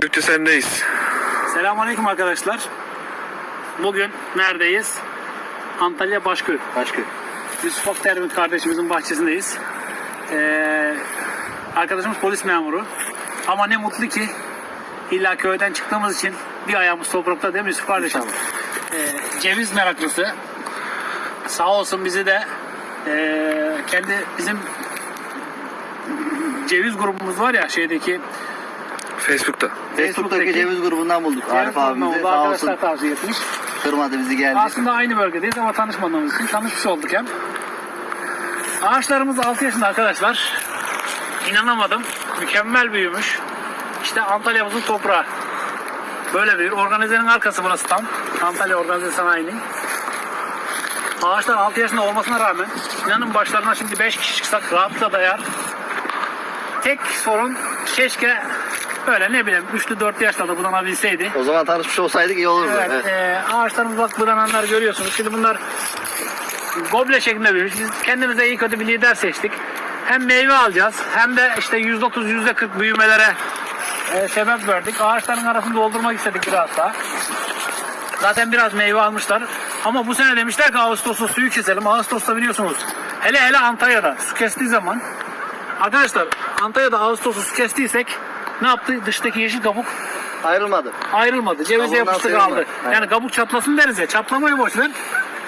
Gökçe sendeyiz. Selamünaleyküm arkadaşlar. Bugün neredeyiz? Antalya Başköy. Başka. Yusuf Aktermit kardeşimizin bahçesindeyiz. Ee, arkadaşımız polis memuru. Ama ne mutlu ki illa köyden çıktığımız için bir ayağımız toprakta değil mi Yusuf kardeşim? Ee, ceviz meraklısı. Sağ olsun bizi de ee, kendi bizim ceviz grubumuz var ya şeydeki Facebook'ta. Facebook'taki ceviz grubundan bulduk. Arif abimizi sağ arkadaşlar olsun tavsiye etmiş. kırmadı bizi geldi. Aslında aynı bölgedeyiz ama tanışmadığımız için tanışmış olduk hem. Ağaçlarımız 6 yaşında arkadaşlar. İnanamadım. Mükemmel büyümüş. İşte Antalya'mızın toprağı. Böyle büyür. Organizenin arkası burası tam. Antalya Organize Sanayi'nin. Ağaçlar 6 yaşında olmasına rağmen inanın başlarına şimdi 5 kişi çıksak rahatlıkla dayar. Tek sorun keşke böyle ne bileyim 3'lü 4'lü yaşlarda budanabilseydi. O zaman tanışmış olsaydık iyi olurdu. Evet, Evet. e, ağaçlarımız bak budananlar görüyorsunuz. Şimdi bunlar goble şeklinde büyümüş. Biz kendimize iyi kötü bir lider seçtik. Hem meyve alacağız hem de işte %30 %40 büyümelere e, sebep verdik. Ağaçların arasını doldurmak istedik biraz daha. Zaten biraz meyve almışlar. Ama bu sene demişler ki Ağustos'ta suyu keselim. Ağustos'ta biliyorsunuz. Hele hele Antalya'da su kestiği zaman Arkadaşlar Antalya'da Ağustos'ta su kestiysek ne yaptı? Dıştaki yeşil kabuk Ayrılmadı. ayrılmadı. Cevize Kabuğundan yapıştı sıyrılmadı. kaldı. Aynen. Yani kabuk çatlasın deriz ya. Çatlamayı boş ver.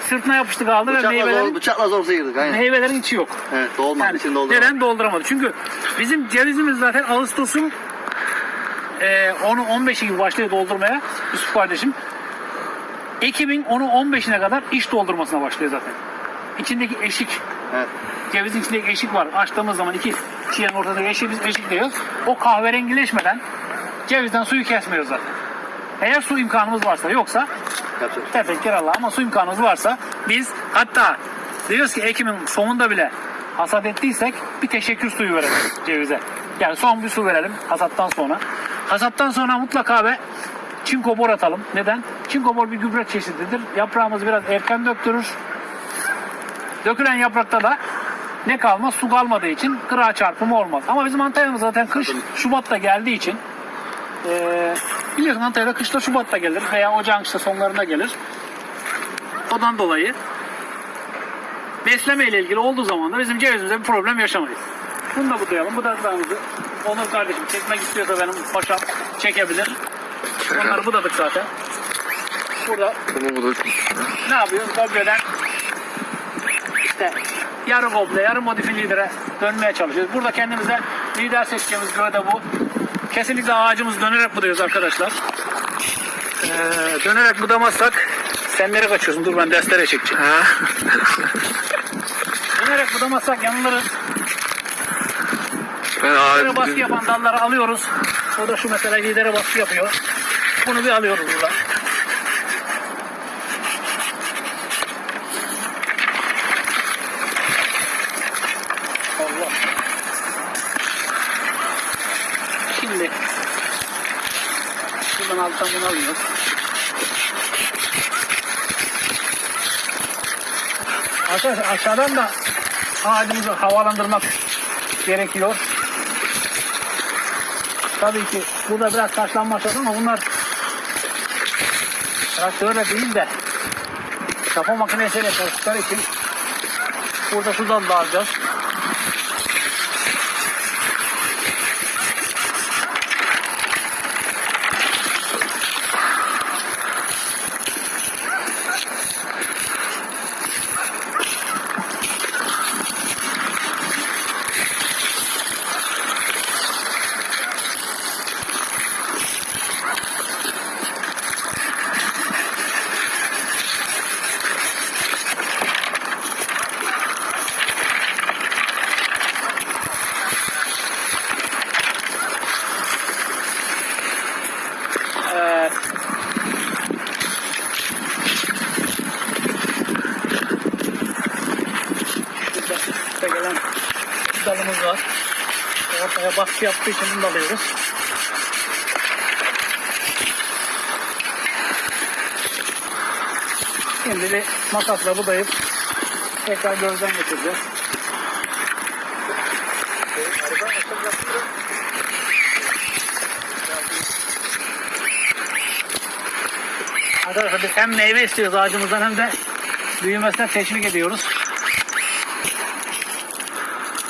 Sırtına yapıştı kaldı ve Bıçakla zor, meyvelerin, bıçakla zor sıyırdık. Aynen. meyvelerin içi yok. Evet dolmadı Yani için doldurmadı. neden dolduramadı? Çünkü bizim cevizimiz zaten Ağustos'un e, 10'u 15'i gibi başlıyor doldurmaya Yusuf kardeşim. Ekim'in 10'u 15'ine kadar iç doldurmasına başlıyor zaten. İçindeki eşik, Evet. cevizin içindeki eşik var. Açtığımız zaman iki çiğnenin ortadaki eşiği biz eşik diyoruz. O kahverengileşmeden cevizden suyu kesmiyoruz zaten. Eğer su imkanımız varsa yoksa Yapacak. tefekkür Allah ama su imkanımız varsa biz hatta diyoruz ki Ekim'in sonunda bile hasat ettiysek bir teşekkür suyu verelim cevize. Yani son bir su verelim hasattan sonra. Hasattan sonra mutlaka ve çinko bor atalım. Neden? Çinko bor bir gübre çeşididir. Yaprağımızı biraz erken döktürür. Dökülen yaprakta da ne kalmaz? Su kalmadığı için kırağa çarpımı olmaz. Ama bizim Antalya'mız zaten kış Şubat'ta geldiği için ee, biliyorsun Antalya'da kışta Şubat'ta gelir veya ocağın işte sonlarında gelir. Ondan dolayı besleme ile ilgili olduğu zaman da bizim cevizimizde bir problem yaşamayız. Bunu da budayalım. Bu da dağımızı Onur kardeşim çekmek istiyorsa benim paşam çekebilir. Onları budadık zaten. Burada Bunu ne yapıyoruz? Gobleden işte yarı goble, yarı modifi lidere dönmeye çalışıyoruz. Burada kendimize lider seçeceğimiz gövde bu. Kesinlikle ağacımız dönerek buduyoruz arkadaşlar. Ee, dönerek budamazsak sen nereye kaçıyorsun? Dur ben destere çekeceğim. Ha? Dönerek budamazsak yanılırız. Ben Lidere baskı yapan dalları alıyoruz. O da şu mesela lidere baskı yapıyor. Bunu bir alıyoruz burada. Allah. Şimdi buradan alttan bunu alıyoruz. Arkadaşlar aşağıdan da ağacımızı havalandırmak gerekiyor. Tabii ki burada biraz taşlanma var ama bunlar traktörle değil de çapa makinesiyle çalıştıkları için burada sudan dağılacağız. Evet. Şurada üstte gelen dalımız var. Baskı yaptığı için bunu alıyoruz. Şimdi bir makasla budayıp tekrar gözden geçireceğiz. Arkadaşlar biz hem meyve istiyoruz ağacımızdan hem de büyümesine teşvik ediyoruz.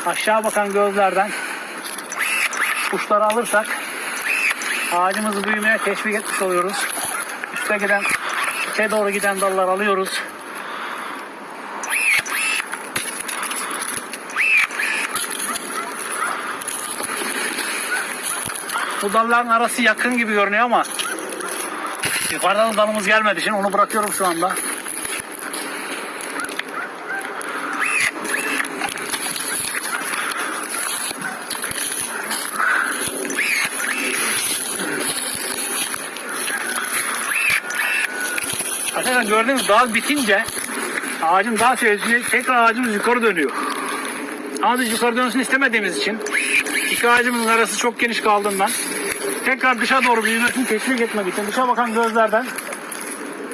Aşağı bakan gözlerden kuşları alırsak ağacımızı büyümeye teşvik etmiş oluyoruz. Üste giden, içe doğru giden dallar alıyoruz. Bu dalların arası yakın gibi görünüyor ama yukarıdan dalımız gelmediği için onu bırakıyorum şu anda. Arkadaşlar gördüğünüz dal bitince ağacın daha seviyesi tekrar ağacımız yukarı dönüyor. Ama biz yukarı dönsün istemediğimiz için iki ağacımızın arası çok geniş kaldığından tekrar dışa doğru büyümesini teşvik etmek için dışa bakan gözlerden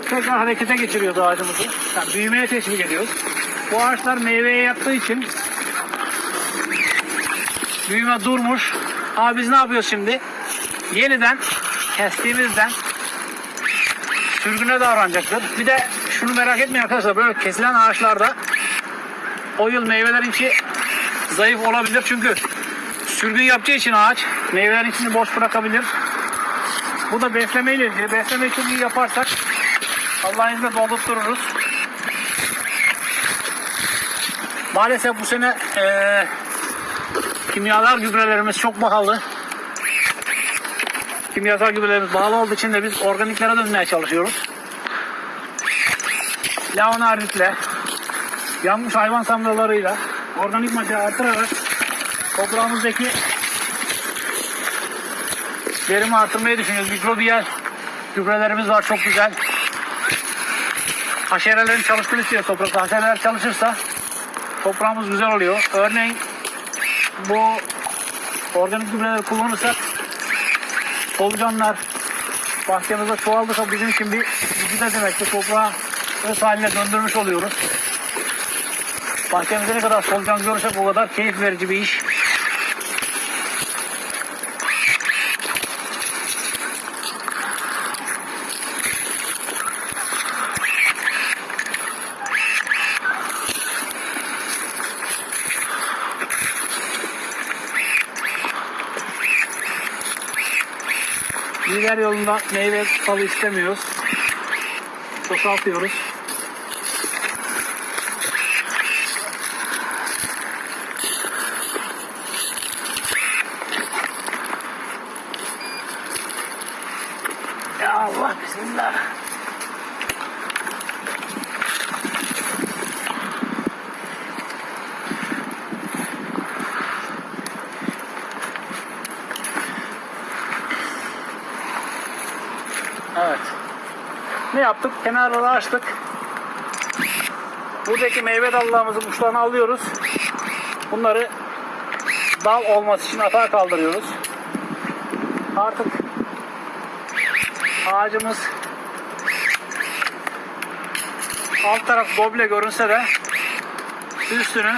tekrar harekete geçiriyoruz ağacımızı. Yani büyümeye teşvik ediyoruz. Bu ağaçlar meyveye yattığı için büyüme durmuş. Ama biz ne yapıyoruz şimdi? Yeniden kestiğimizden sürgüne davranacaktır. Bir de şunu merak etmeyin arkadaşlar böyle kesilen ağaçlarda o yıl meyvelerin içi zayıf olabilir çünkü sürgün yapacağı için ağaç meyvelerin içini boş bırakabilir. Bu da besleme ile ilgili. Besleme çok iyi yaparsak Allah'ın izniyle doldurtururuz. Maalesef bu sene eee kimyalar gübrelerimiz çok pahalı. Kimyasal gübrelerimiz pahalı olduğu için de biz organiklere dönmeye çalışıyoruz. Leonardit'le, yanmış hayvan samralarıyla, organik madde artırarak toprağımızdaki verimi artırmayı düşünüyoruz. Mikrobiyal gübrelerimiz var çok güzel. Haşerelerin çalıştığını istiyor toprakta. Haşereler çalışırsa toprağımız güzel oluyor. Örneğin bu organik gübreleri kullanırsak solucanlar bahçemizde çoğaldıkça bizim için bir gücü demektir. Toprağı öz haline döndürmüş oluyoruz. Bahçemizde ne kadar solucan görürsek o kadar keyif verici bir iş. Lider yolunda meyve falı istemiyoruz. Boşaltıyoruz. Ya Allah bismillah. Evet. Ne yaptık? Kenarları açtık. Buradaki meyve dallarımızı uçlarına alıyoruz. Bunları dal olması için atağa kaldırıyoruz. Artık ağacımız alt taraf doble görünse de üstünü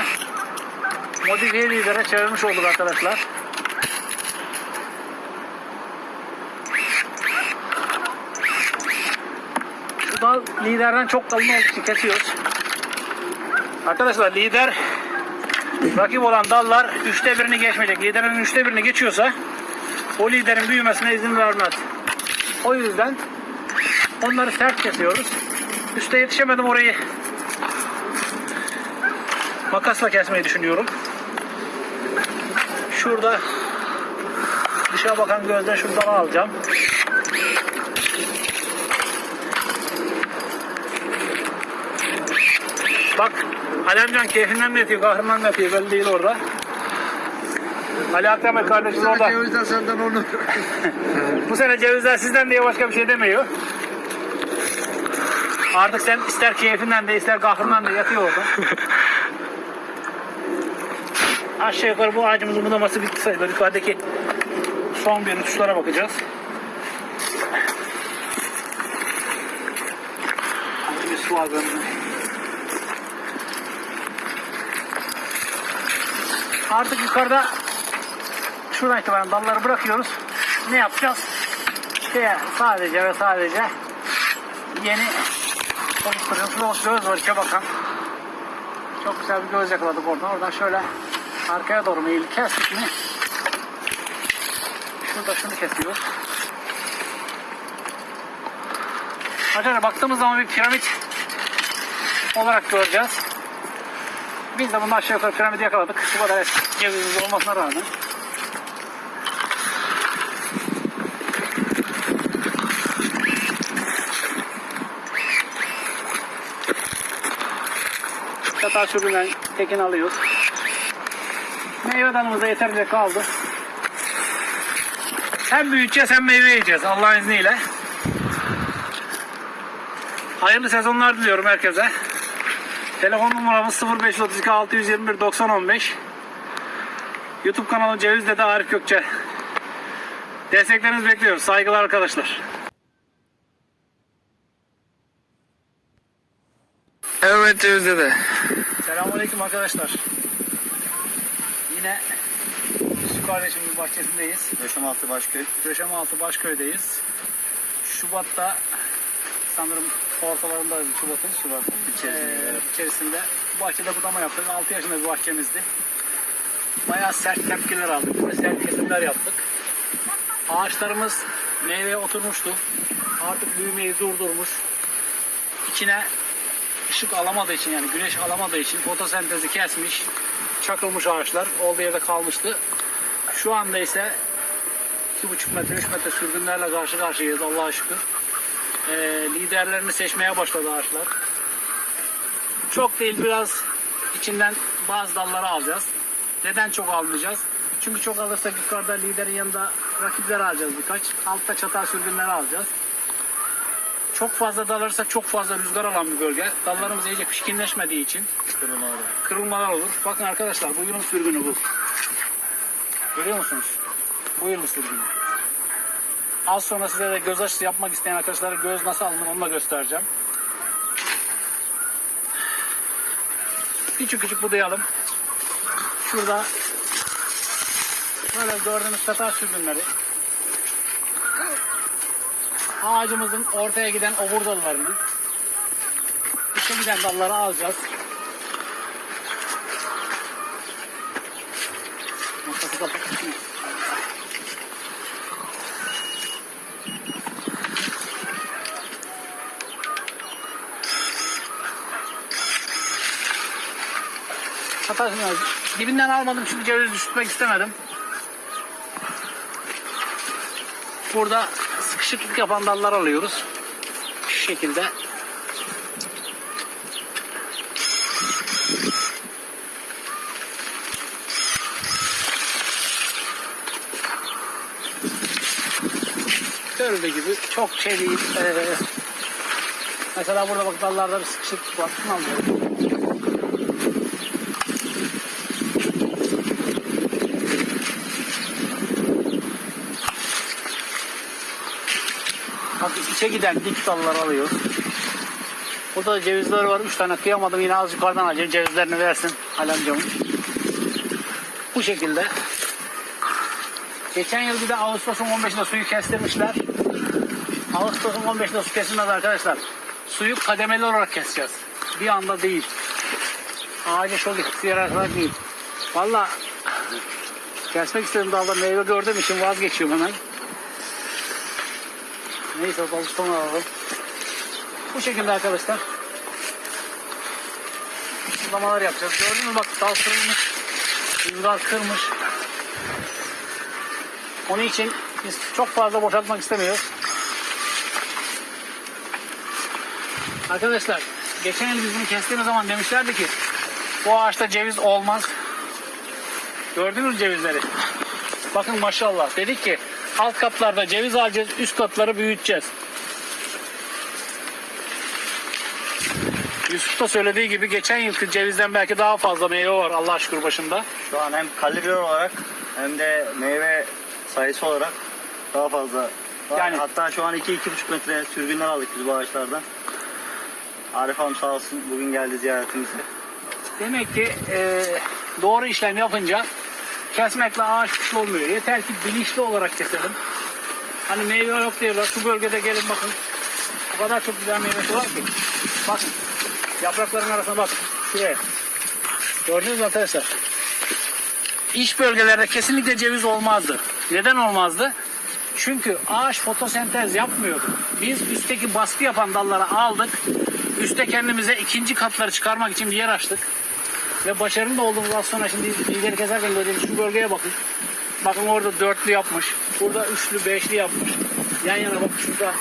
modifiye lidere çevirmiş olduk arkadaşlar. Liderden çok kalın olduğu için kesiyoruz. Arkadaşlar lider rakip olan dallar üçte birini geçmeyecek. Liderin üçte birini geçiyorsa o liderin büyümesine izin vermez. O yüzden onları sert kesiyoruz. Üste yetişemedim orayı makasla kesmeyi düşünüyorum. Şurada dışa bakan gözle şuradan alacağım. Bak Alemcan keyfinden mi yatıyor, kahraman mı yatıyor belli değil orada. Ali Akdemer kardeşim orada. Yüzden senden onu. Bu sene cevizler sizden diye başka bir şey demiyor. Artık sen ister keyfinden de ister kahrından da yatıyor orada. Aşağı yukarı bu ağacımızın budaması bitti sayılır. Yukarıdaki son bir uçuşlara bakacağız. Bir su var Artık yukarıda şuradan itibaren dalları bırakıyoruz. Ne yapacağız? Şeye sadece ve sadece yeni oluşturuyoruz. Göz var içe bakan. Çok güzel bir göz yakaladık oradan. Oradan şöyle arkaya doğru meyilli kestik mi? Şurada şunu kesiyoruz. Arkadaşlar baktığımız zaman bir piramit olarak göreceğiz. Biz de bunu aşağı yukarı piramidi yakaladık. Bu kadar cevizimiz olmasına rağmen. Çatal çubuğundan tekini alıyoruz. Meyve dalımız da yeterince kaldı. Hem büyüteceğiz hem meyve yiyeceğiz Allah'ın izniyle. Hayırlı sezonlar diliyorum herkese. Telefon numaramız 0532 621 9015. YouTube kanalı Ceviz Dede Arif Gökçe. Desteklerinizi bekliyoruz. Saygılar arkadaşlar. Evet Ceviz dede. Selamünaleyküm arkadaşlar. Yine Yusuf kardeşimin bahçesindeyiz. Yaşamaltı Başköy. Döşemealtı Başköy'deyiz. Şubat'ta sanırım ortalarındayız Şubat'ın. Şubat İçerisinde, evet. içerisinde. Bahçede budama yaptık. 6 yaşında bir bahçemizdi. Bayağı sert tepkiler aldık. Sert kesimler yaptık. Ağaçlarımız meyveye oturmuştu. Artık büyümeyi durdurmuş. İçine ışık alamadığı için yani güneş alamadığı için fotosentezi kesmiş. Çakılmış ağaçlar. Olduğu yerde kalmıştı. Şu anda ise 2,5 metre 3 metre sürgünlerle karşı karşıyayız Allah'a şükür. Ee, liderlerini seçmeye başladı ağaçlar. Çok değil biraz içinden bazı dalları alacağız. Neden çok almayacağız? Çünkü çok alırsak yukarıda liderin yanında rakipler alacağız birkaç. Altta çatal sürgünleri alacağız. Çok fazla dal alırsak çok fazla rüzgar alan bir bölge. Dallarımız iyice pişkinleşmediği için kırılmalar olur. Bakın arkadaşlar bu yılın sürgünü bu. Görüyor musunuz? Bu yılın sürgünü. Az sonra size de göz aşısı yapmak isteyen arkadaşlara göz nasıl alınır onu da göstereceğim. Küçük küçük budayalım. Şurada böyle gördüğünüz tatar sürgünleri. Ağacımızın ortaya giden obur dallarını içe giden dalları alacağız. Hatta dibinden almadım çünkü ceviz düşürmek istemedim. Burada sıkışıklık yapan dallar alıyoruz. Şu şekilde. Gördüğü gibi çok şey değil. Ee, mesela burada bak dallarda bir sıkışıklık var. Şunu alıyorum. Bak içe giden dik dalları alıyoruz. Burada da cevizler var. Üç tane kıyamadım. Yine az yukarıdan alacağım. Cevizlerini versin Alemcamın. Bu şekilde. Geçen yıl bir de Ağustos'un 15'inde suyu kestirmişler. Ağustos'un 15'inde su kesilmez arkadaşlar. Suyu kademeli olarak keseceğiz. Bir anda değil. Ağaca çok yararak değil. Valla kesmek istedim dalda meyve gördüğüm için vazgeçiyorum hemen. Neyse balık sonu alalım. Bu şekilde arkadaşlar. Sulamalar yapacağız. Gördünüz mü bak dal kırılmış. Rüzgar kırmış. Onun için biz çok fazla boşaltmak istemiyoruz. Arkadaşlar geçen yıl biz bunu kestiğimiz zaman demişlerdi ki bu ağaçta ceviz olmaz. Gördünüz cevizleri? Bakın maşallah dedik ki alt katlarda ceviz alacağız üst katları büyüteceğiz. Yusuf da söylediği gibi geçen yılki cevizden belki daha fazla meyve var Allah şükür başında. Şu an hem kalibre olarak hem de meyve sayısı olarak daha fazla. var. Yani- Hatta şu an 2-2,5 metre sürgünler aldık biz bu ağaçlardan. Arif Hanım sağ olsun bugün geldi ziyaretimize. Demek ki e, doğru işlem yapınca kesmekle ağaç güçlü olmuyor. Yeter ki bilinçli olarak keselim. Hani meyve yok diyorlar. Şu bölgede gelin bakın. O kadar çok güzel meyvesi var ki. Bakın. Yaprakların arasına bak. Şuraya. Gördünüz mü arkadaşlar? İç bölgelerde kesinlikle ceviz olmazdı. Neden olmazdı? Çünkü ağaç fotosentez yapmıyordu. Biz üstteki baskı yapan dalları aldık. Üste kendimize ikinci katları çıkarmak için bir yer açtık. Ve başarılı da olduğumuz az sonra şimdi lideri keserken göreceğiz. Şu bölgeye bakın. Bakın orada dörtlü yapmış. Burada üçlü, beşli yapmış. Yan yana bakın şurada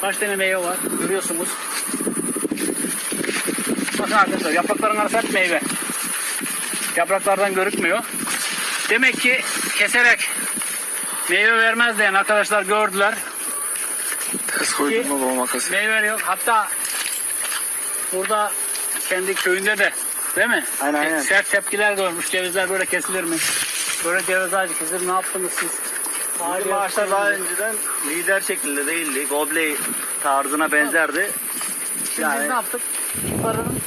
kaç tane meyve var. Görüyorsunuz. Bakın arkadaşlar yaprakların arası hep meyve. Yapraklardan görükmüyor. Demek ki keserek meyve vermez diyen arkadaşlar gördüler. Ters koydum baba makası. Meyve veriyor. Hatta burada kendi köyünde de değil mi? Aynen, aynen. Sert tepkiler görmüş. Cevizler böyle kesilir mi? Böyle ceviz ağacı kesilir. Ne yaptınız siz? Bizim ağaçlar daha önceden lider şeklinde değildi. Gobley tarzına benzerdi. Şimdi biz Yani- ne yaptık? İparının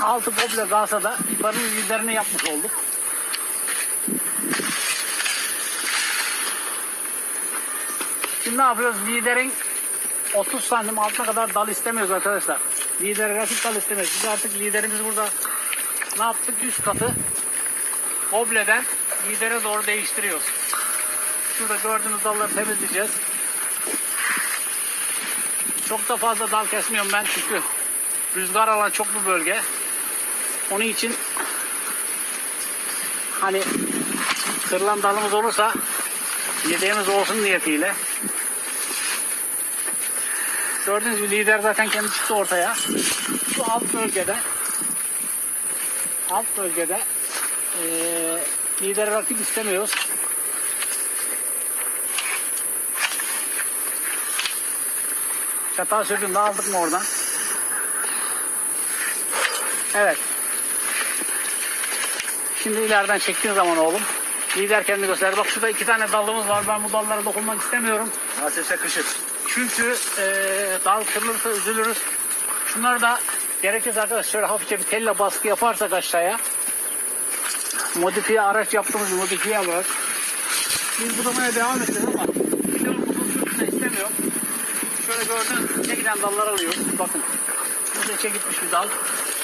altı komple kalsa da iparının yüzlerini yapmış olduk. Şimdi ne yapıyoruz? Liderin 30 santim altına kadar dal istemiyoruz arkadaşlar. Lider rakip dal istemiyoruz. Biz artık liderimiz burada ne yaptık? Üst katı obleden lidere doğru değiştiriyoruz. Şurada gördüğünüz dalları temizleyeceğiz. Çok da fazla dal kesmiyorum ben çünkü rüzgar alan çok bu bölge. Onun için hani kırılan dalımız olursa yedeğimiz olsun niyetiyle. Gördüğünüz gibi lider zaten kendi çıktı ortaya. Şu alt bölgede alt bölgede eee lider rakip istemiyoruz. Çatal söküm de aldık mı oradan? Evet. Şimdi ileriden çektiğin zaman oğlum. Lider kendini göster. Bak şurada iki tane dalımız var. Ben bu dallara dokunmak istemiyorum. Nasipse kışın. Çünkü eee dal kırılırsa üzülürüz. Şunları da gerekirse arkadaşlar şöyle hafifçe bir telle baskı yaparsak aşağıya. Modifiye araç yaptığımız modifiye olarak. Biz budamaya devam edeceğiz ama biliyorum bu sürüsünü istemiyor. Şöyle gördüğünüz içe giden dallar alıyoruz. Bakın. Burada içe gitmiş bir dal.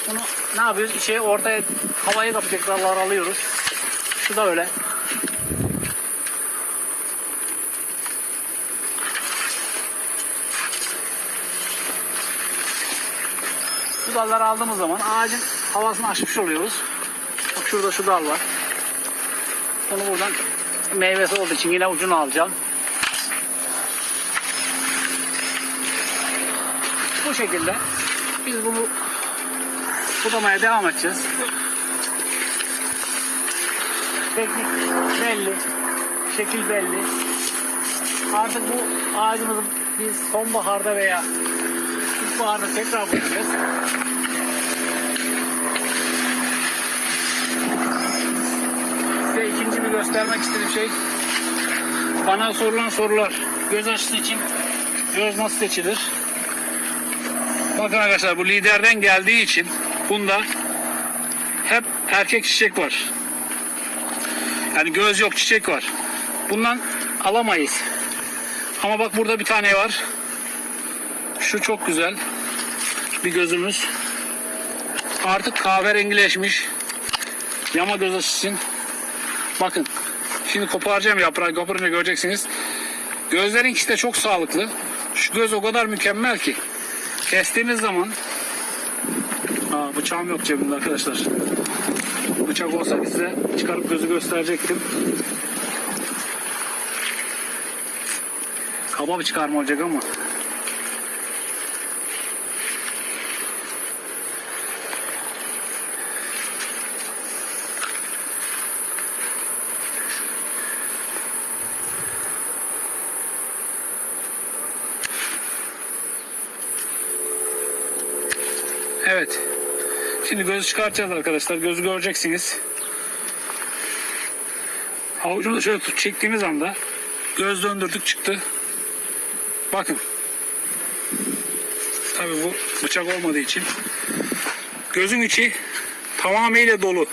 Bunu ne yapıyoruz? İçe ortaya havayı kapacak dallar alıyoruz. Şu da öyle. Bu dalları aldığımız zaman ağacın havasını açmış oluyoruz. Bak şurada şu dal var. Bunu buradan meyvesi olduğu için yine ucunu alacağım. Bu şekilde biz bunu budamaya devam edeceğiz. Teknik belli, şekil belli. Artık bu ağacımızı biz sonbaharda veya ilkbaharda tekrar budayacağız. İkinci bir göstermek istediğim şey bana sorulan sorular. Göz aşısı için göz nasıl seçilir? Bakın arkadaşlar bu liderden geldiği için bunda hep erkek çiçek var. Yani göz yok çiçek var. Bundan alamayız. Ama bak burada bir tane var. Şu çok güzel. Bir gözümüz. Artık kahverengileşmiş. Yama göz aşısı için. Bakın. Şimdi koparacağım yaprağı. Koparınca göreceksiniz. Gözlerin ikisi de çok sağlıklı. Şu göz o kadar mükemmel ki. Kestiğimiz zaman Aa, bıçağım yok cebimde arkadaşlar. Bıçak olsa size çıkarıp gözü gösterecektim. Kaba bir çıkarma olacak ama. Evet. Şimdi gözü çıkartacağız arkadaşlar. Gözü göreceksiniz. Avucunu şöyle tut çektiğimiz anda göz döndürdük çıktı. Bakın. Tabii bu bıçak olmadığı için. Gözün içi tamamıyla dolu.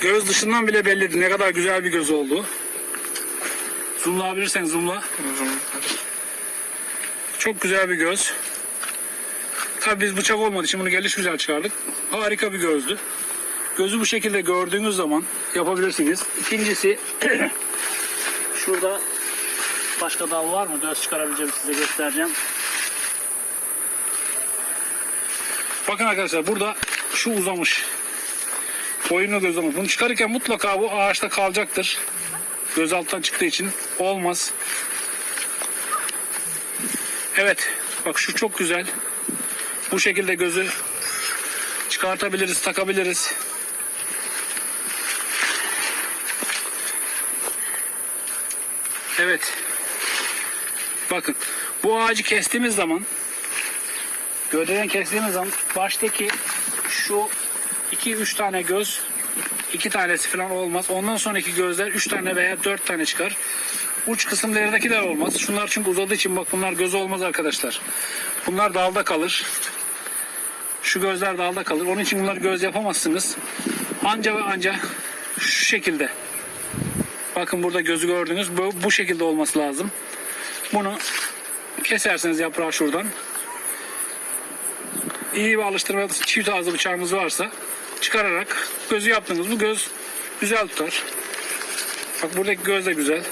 Göz dışından bile bellidir ne kadar güzel bir göz oldu. Zoomlayabilirsen zoomla. Çok güzel bir göz. Tabii biz bıçak olmadığı için bunu geliş güzel çıkardık. Harika bir gözdü. Gözü bu şekilde gördüğünüz zaman yapabilirsiniz. İkincisi şurada başka dal var mı? Göz çıkarabileceğim size göstereceğim. Bakın arkadaşlar burada şu uzamış. Boyunlu göz uzamış. Bunu çıkarırken mutlaka bu ağaçta kalacaktır. Göz alttan çıktığı için olmaz. Evet. Bak şu çok güzel. Bu şekilde gözü çıkartabiliriz, takabiliriz. Evet. Bakın bu ağacı kestiğimiz zaman gövdeden kestiğimiz zaman baştaki şu 2-3 tane göz iki tanesi falan olmaz. Ondan sonraki gözler 3 tane veya 4 tane çıkar. Uç kısımlardaki de olmaz. Şunlar çünkü uzadığı için bak bunlar göz olmaz arkadaşlar. Bunlar dalda kalır. Şu gözler dalda kalır. Onun için bunlar göz yapamazsınız. Anca ve anca şu şekilde. Bakın burada gözü gördünüz. Bu, bu şekilde olması lazım. Bunu keserseniz yaprağı şuradan. İyi bir alıştırma çift ağzı bıçağınız varsa çıkararak gözü yaptınız. Bu göz güzel tutar. Bak buradaki göz de güzel.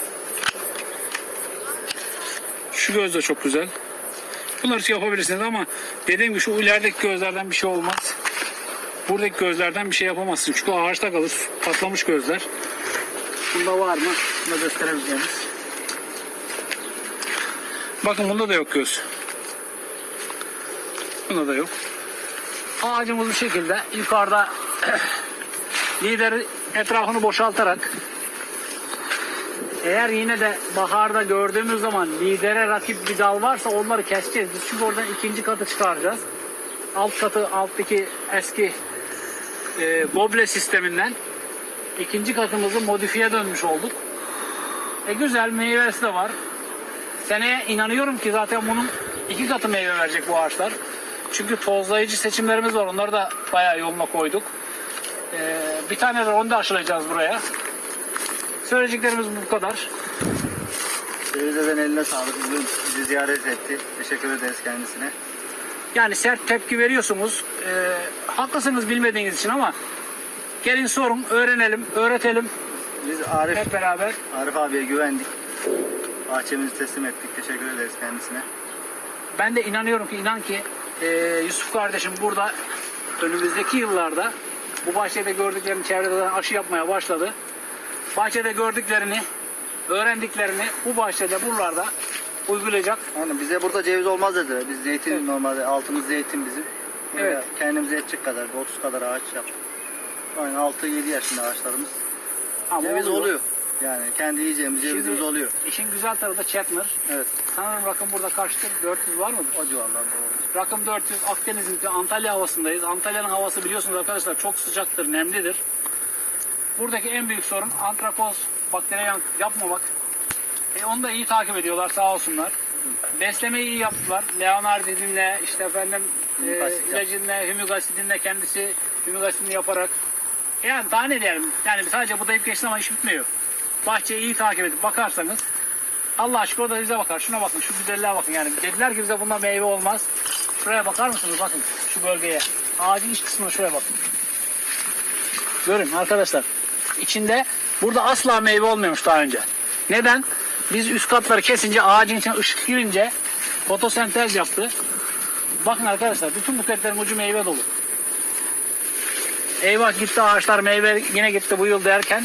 Şu göz de çok güzel. Bunları yapabilirsiniz ama dediğim gibi şu ilerideki gözlerden bir şey olmaz. Buradaki gözlerden bir şey yapamazsın. Çünkü ağaçta kalır. Patlamış gözler. Bunda var mı? Bunda gösterebileceğimiz. Bakın bunda da yok göz. Bunda da yok. Ağacımız bu şekilde yukarıda lideri etrafını boşaltarak eğer yine de baharda gördüğümüz zaman lidere rakip bir dal varsa onları keseceğiz. Biz çünkü oradan ikinci katı çıkaracağız. Alt katı alttaki eski e, goble sisteminden ikinci katımızı modifiye dönmüş olduk. E güzel meyvesi de var. Seneye inanıyorum ki zaten bunun iki katı meyve verecek bu ağaçlar. Çünkü tozlayıcı seçimlerimiz var. Onları da bayağı yoluna koyduk. E, bir tane de onu da aşılayacağız buraya. Söyleyeceklerimiz bu kadar. Cevizeden eline sağlık. Bugün bizi ziyaret etti. Teşekkür ederiz kendisine. Yani sert tepki veriyorsunuz. E, haklısınız bilmediğiniz için ama gelin sorun, öğrenelim, öğretelim Biz Arif, hep beraber. Arif abiye güvendik. Bahçemizi teslim ettik. Teşekkür ederiz kendisine. Ben de inanıyorum ki inan ki e, Yusuf kardeşim burada önümüzdeki yıllarda bu bahçede gördüklerini çevreden aşı yapmaya başladı. Bahçede gördüklerini, öğrendiklerini bu bahçede buralarda uygulayacak. Yani bize burada ceviz olmaz dediler. Biz zeytin Evet. normalde altımız zeytin bizim. Buraya Evet. kendimize yetecek kadar, 30 kadar ağaç yaptık. Yani 6-7 yaşında ağaçlarımız. Ama Ceviz oluyor. Yani kendi yiyeceğimiz cevizimiz oluyor. işin güzel tarafı da Chetner. Evet. Sanırım rakım burada kaçtır? 400 var mıdır? O civarlarda olur. Rakım 400 Akdeniz'in Antalya havasındayız. Antalya'nın havası biliyorsunuz arkadaşlar çok sıcaktır, nemlidir. Buradaki en büyük sorun antrakoz bakteryen yapmamak. E, onu da iyi takip ediyorlar sağ olsunlar. Beslemeyi iyi yaptılar. Leonardin'le işte efendim e, Hümik asit ilacınla, hümik asidinle kendisi hümik asidini yaparak. E, Yani daha ne diyelim? Yani sadece budayıp geçti ama iş bitmiyor. Bahçeyi iyi takip edip bakarsanız Allah aşkına o da bize bakar. Şuna bakın, şu güzelliğe bakın. Yani dediler ki bize bundan meyve olmaz. Şuraya bakar mısınız? Bakın şu bölgeye. Ağacın iç kısmına şuraya bakın. Görün arkadaşlar. İçinde burada asla meyve olmuyormuş daha önce. Neden? Biz üst katları kesince ağacın içine ışık girince fotosentez yaptı. Bakın arkadaşlar bütün buketlerin ucu meyve dolu. Eyvah gitti ağaçlar meyve yine gitti bu yıl derken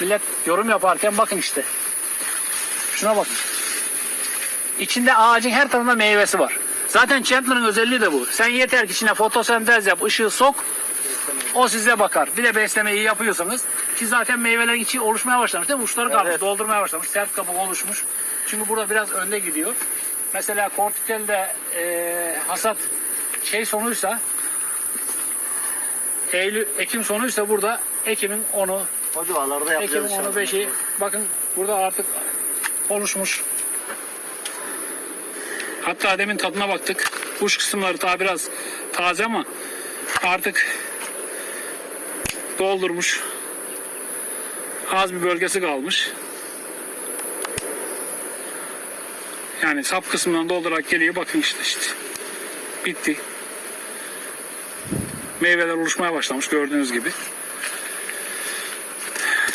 millet yorum yaparken bakın işte. Şuna bakın. İçinde ağacın her tarafında meyvesi var. Zaten Chandler'ın özelliği de bu. Sen yeter ki içine fotosentez yap, ışığı sok. O size bakar. Bir de beslemeyi yapıyorsanız ki zaten meyveler içi oluşmaya başlamış değil mi? Uçları kalmış, Evet. doldurmaya başlamış. Sert kabuk oluşmuş. Çünkü burada biraz önde gidiyor. Mesela kortikelde e, hasat şey sonuysa Eylül, Ekim sonuysa burada Ekim'in 10'u, O civarlarda yapacağız Ekim'in inşallah. 10'u 5'i bakın burada artık oluşmuş. Hatta demin tadına baktık. Uç kısımları daha biraz taze ama artık doldurmuş. Az bir bölgesi kalmış. Yani sap kısmından doldurarak geliyor. Bakın işte işte. Bitti. Meyveler oluşmaya başlamış gördüğünüz gibi.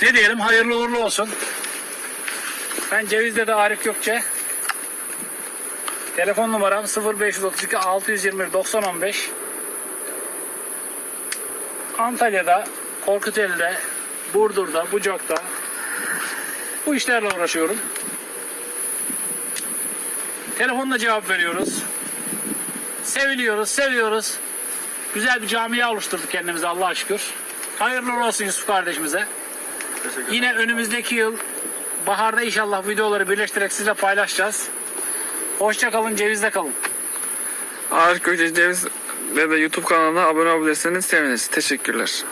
Ne diyelim hayırlı uğurlu olsun. Ben Ceviz'de de Arif Gökçe. Telefon numaram 0532 621 9015. Antalya'da, Korkuteli'de, Burdur'da, Bucak'ta bu işlerle uğraşıyorum. Telefonla cevap veriyoruz. Seviliyoruz, seviyoruz. Güzel bir camia oluşturduk kendimize Allah'a şükür. Hayırlı olsun Yusuf kardeşimize. Yine önümüzdeki yıl baharda inşallah videoları birleştirerek sizle paylaşacağız. Hoşça kalın, cevizde kalın. Arif Gökçe Ceviz ve de YouTube kanalına abone olabilirseniz seviniriz. Teşekkürler.